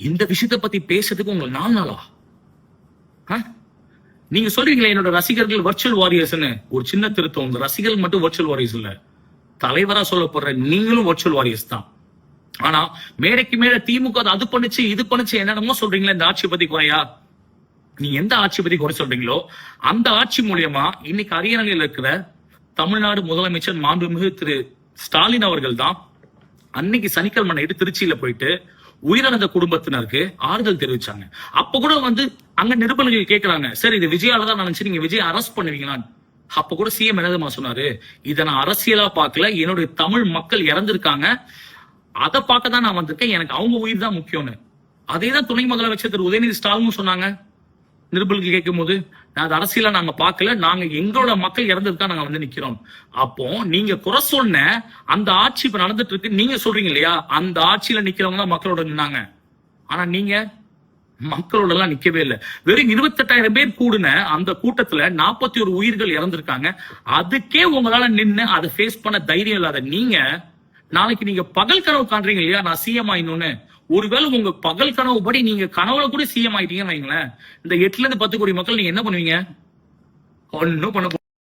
இந்த விஷயத்த பத்தி பேசுறதுக்கு உங்களுக்கு நாலு நாளா? நீங்க சொல்றீங்களே என்னோட ரசிகர்கள் வர்ச்சுவல் வாரியர்ஸ்னு ஒரு சின்ன திருத்தம். உங்க ரசிகர்கள் மட்டும் வர்ச்சுவல் வாரியர்ஸ் இல்ல. தலைவரா சொல்லப்படுற நீங்களும் வர்ச்சுவல் வாரியர்ஸ் தான். ஆனா மேடைக்கு மேல திமுக அது அது பண்ணுச்சு இது பண்ணுச்சு என்னென்னமோ சொல்றீங்களே இந்த ஆட்சி பத்தி குறையா? நீ எந்த ஆட்சி பத்தி குறை சொல்றீங்களோ அந்த ஆட்சி மூலியமா இன்னைக்கு அரியணையில் இருக்கிற தமிழ்நாடு முதலமைச்சர் மாண்புமிகு திரு ஸ்டாலின் அவர்கள் தான் அன்னைக்கு சனிக்கிழமை நைட்டு திருச்சியில போயிட்டு உயிரிழந்த குடும்பத்தினருக்கு ஆறுதல் தெரிவிச்சாங்க. அப்ப கூட வந்து அங்க நிருபர்கள் கேட்கிறாங்க சரி இது விஜயால தான் நினைச்சு நீங்க விஜய் அரெஸ்ட் பண்ணுவீங்களான்னு அப்ப கூட சிஎம் என்னதுமா சொன்னாரு இதை நான் அரசியலா பார்க்கல என்னுடைய தமிழ் மக்கள் இறந்திருக்காங்க. அதை பார்க்க தான் நான் வந்திருக்கேன். எனக்கு அவங்க உயிர் தான் முக்கியம்னு. அதே தான் துணை முதலமைச்சர் திரு உதயநிதி ஸ்டாலினும் சொன்னாங்க நிருபர்கள் கேட்கும் போது நான் அது அரசியல நாங்க பார்க்கல. நாங்க எங்களோட மக்கள் இறந்ததுக்காக நாங்க வந்து நிக்கிறோம். அப்போ நீங்க குறை சொன்ன அந்த ஆட்சி இப்ப நடந்துட்டு இருக்கு நீங்க சொல்றீங்க இல்லையா? அந்த ஆட்சியில நிக்கிறவங்க தான் மக்களோட நின்னாங்க. ஆனா நீங்க மக்களோட எல்லாம் நிக்கவே இல்லை. வெறும் இருபத்தெட்டாயிரம் பேர் கூடுன அந்த கூட்டத்துல நாற்பத்தி ஒரு உயிர்கள் இறந்திருக்காங்க. அதுக்கே உங்களால நின்று அதை ஃபேஸ் பண்ண தைரியம் இல்லாத நீங்க நாளைக்கு நீங்க பகல் கனவு காண்றீங்க இல்லையா? நான் சிஎம் ஆயிடணும்னு ஒருவேளை உங்க பகல் கனவு படி நீங்க கனவுல கூட சிஎம் ஆயிட்டீங்கன்னு வைங்களேன் இந்த எட்டுல இருந்து பத்து கோடி மக்கள் நீங்க என்ன பண்ணுவீங்க? ஒன்னும் பண்ண